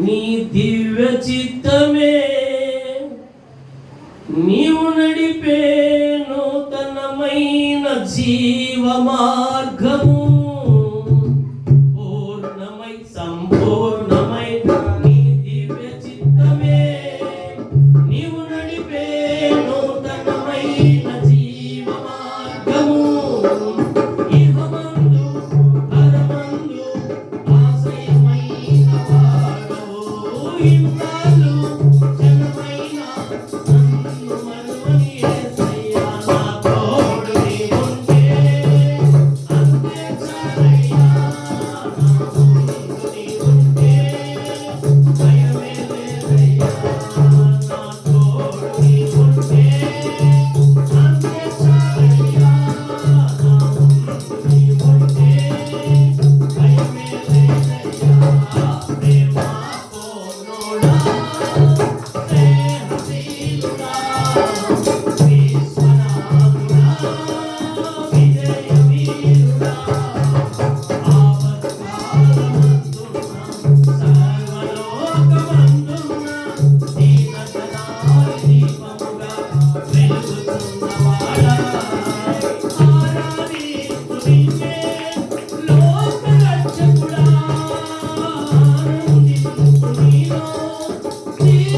నీ దివ్య చిత్తమే. నీవు నడిపే నూతనమైన జీవ మార్గము Amen.